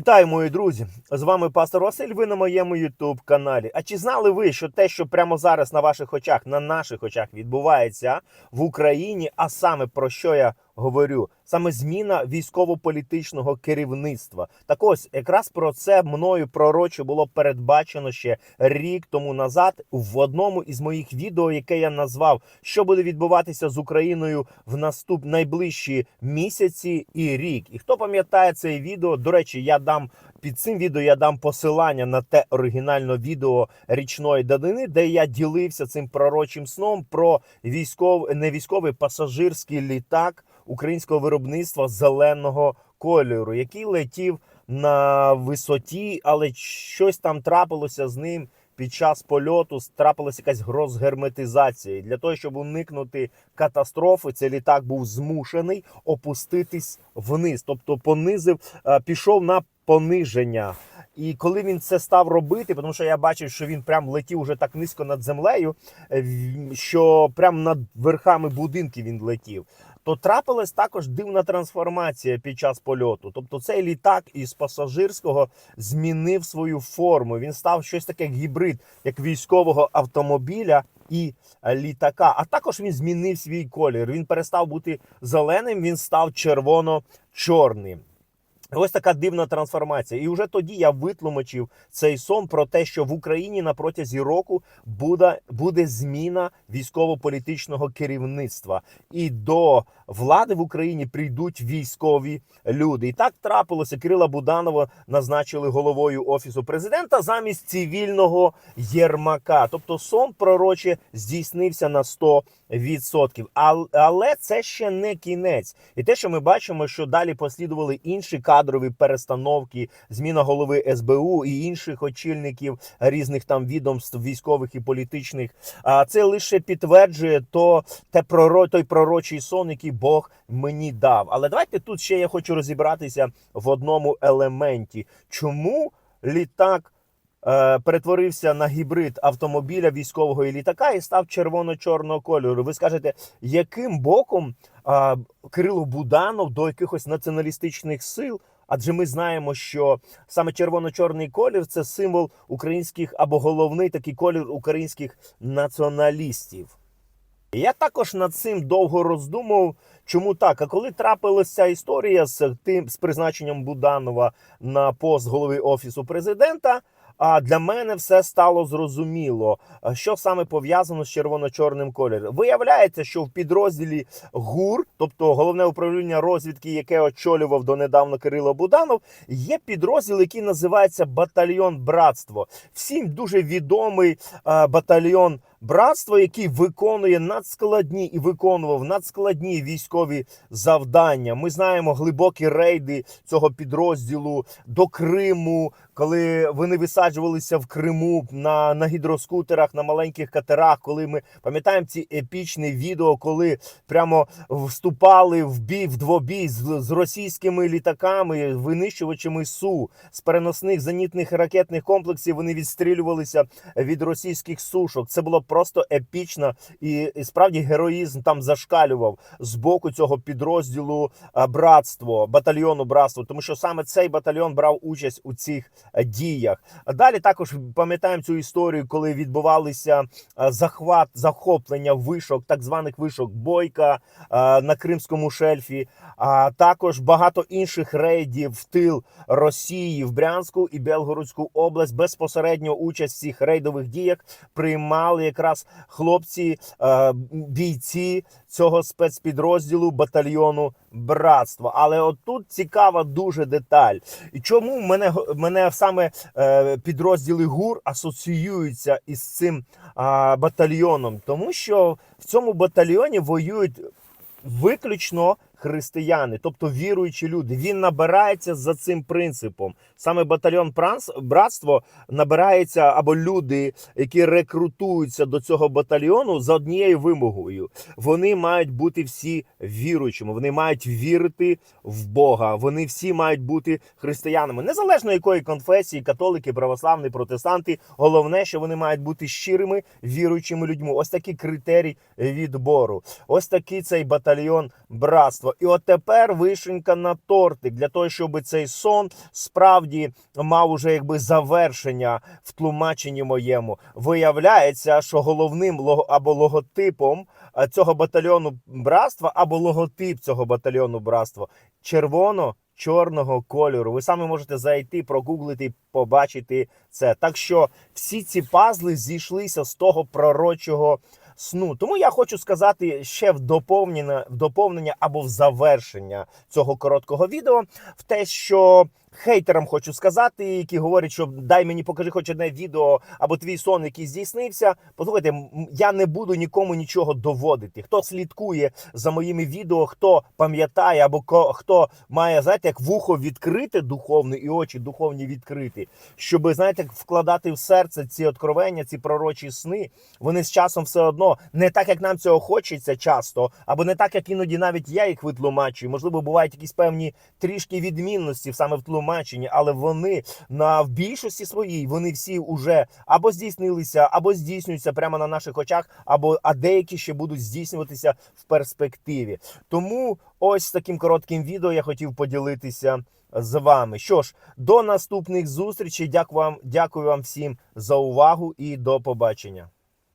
Вітаю, мої друзі! З вами пастор Василь. Ви на моєму youtube каналі. А чи знали ви, що те, що прямо зараз на ваших очах, на наших очах відбувається в Україні, а саме про що я говорю? Саме зміна військово-політичного керівництва. Так ось якраз про це мною пророче було передбачено ще рік тому назад в одному із моїх відео, яке я назвав, що буде відбуватися з Україною в наступ найближчі місяці і рік. І хто пам'ятає це відео? До речі, я дам під цим відео я дам посилання на те оригінальне відео річної данини, де я ділився цим пророчим сном про військовий не військовий пасажирський літак українського виробництва зеленого кольору, який летів на висоті, але щось там трапилося з ним. Під час польоту трапилася якась розгерметизація. І Для того, щоб уникнути катастрофи, цей літак був змушений опуститись вниз, тобто понизив, е, пішов на пониження. І коли він це став робити, тому що я бачив, що він прям летів уже так низько над землею, е, що прям над верхами будинків він летів. То трапилась також дивна трансформація під час польоту. Тобто цей літак із пасажирського змінив свою форму. Він став щось таке як гібрид, як військового автомобіля і е, літака. А також він змінив свій колір. Він перестав бути зеленим, він став червоно-чорним. Ось така дивна трансформація. І вже тоді я витлумачив цей сон про те, що в Україні на протязі року буде, буде зміна військово-політичного керівництва, і до влади в Україні прийдуть військові люди. І так трапилося. Кирила Буданова назначили головою офісу президента замість цивільного Єрмака. Тобто сон пророче здійснився на 100%. Але, це ще не кінець. І те, що ми бачимо, що далі послідували інші кадрові перестановки, зміна голови СБУ і інших очільників різних там відомств військових і політичних. А це лише підтверджує то те проро, той пророчий сон, який Бог мені дав. Але давайте тут ще я хочу розібратися в одному елементі, чому літак. е, Перетворився на гібрид автомобіля військового і літака і став червоно-чорного кольору. Ви скажете, яким боком а, Кирило Буданов до якихось націоналістичних сил? Адже ми знаємо, що саме червоно-чорний колір це символ українських або головний такий колір українських націоналістів. Я також над цим довго роздумував. Чому так? А коли трапилася історія з тим з призначенням Буданова на пост голови офісу президента? А для мене все стало зрозуміло, що саме пов'язано з червоно-чорним кольором. Виявляється, що в підрозділі ГУР, тобто головне управління розвідки, яке очолював донедавна Кирило Буданов, є підрозділ, який називається Батальйон Братство. Всім дуже відомий батальйон братство, який виконує надскладні і виконував надскладні військові завдання. Ми знаємо глибокі рейди цього підрозділу до Криму, коли вони висаджувалися в Криму на, на гідроскутерах, на маленьких катерах. Коли ми пам'ятаємо ці епічні відео, коли прямо вступали в бій в двобій з, з російськими літаками, винищувачами су з переносних зенітних ракетних комплексів. Вони відстрілювалися від російських сушок. Це було просто епічно, і, і справді героїзм там зашкалював з боку цього підрозділу братство, батальйону братство, тому що саме цей батальйон брав участь у цих діях. Далі також пам'ятаємо цю історію, коли відбувалися захват, захоплення вишок, так званих вишок Бойка на Кримському шельфі, а також багато інших рейдів в тил Росії в Брянську і Белгородську область. Безпосередньо участь в цих рейдових діях приймали якраз хлопці, е, бійці цього спецпідрозділу батальйону братство. Але отут цікава дуже деталь. І чому мене мене саме е, підрозділи ГУР асоціюються із цим батальйоном? Тому що в цьому батальйоні воюють виключно християни, тобто віруючі люди. Він набирається за цим принципом. Саме батальйон Пранс- братство набирається або люди, які рекрутуються до цього батальйону за однією вимогою. Вони мають бути всі віруючими. Вони мають вірити в Бога. Вони всі мають бути християнами, незалежно якої конфесії, католики, православні, протестанти. Головне, що вони мають бути щирими віруючими людьми. Ось такий критерій відбору. Ось такий цей батальйон братства. Братство. І от тепер вишенька на тортик для того, щоб цей сон справді мав уже якби завершення в тлумаченні моєму. Виявляється, що головним або логотипом е, цього батальйону братства, або логотип цього батальйону братства червоно. Чорного кольору. Ви самі можете зайти, прогуглити, побачити це. Так що всі ці пазли зійшлися з того пророчого сну. Тому я хочу сказати ще в доповнення, в доповнення або в завершення цього короткого відео в те, що хейтерам хочу сказати, які говорять, що дай мені покажи хоч одне відео або твій сон, який здійснився. Послухайте, я не буду нікому нічого доводити. Хто слідкує за моїми відео, хто пам'ятає або хто має, знаєте, як вухо відкрите духовне і очі духовні відкриті, щоб знаєте, вкладати в серце ці откровення, ці пророчі сни. Вони з часом все одно не так, як нам цього хочеться часто, або не так, як іноді навіть я їх витлумачую. Можливо, бувають якісь певні трішки відмінності саме в тлумаченні, але вони на в більшості своїй вони всі вже або здійснилися, або здійснюються прямо на наших очах, або а деякі ще будуть здійснюватися в перспективі. Тому ось таким коротким відео я хотів поділитися з вами. Що ж, до наступних зустрічей. Дякую вам, дякую вам всім за увагу і до побачення.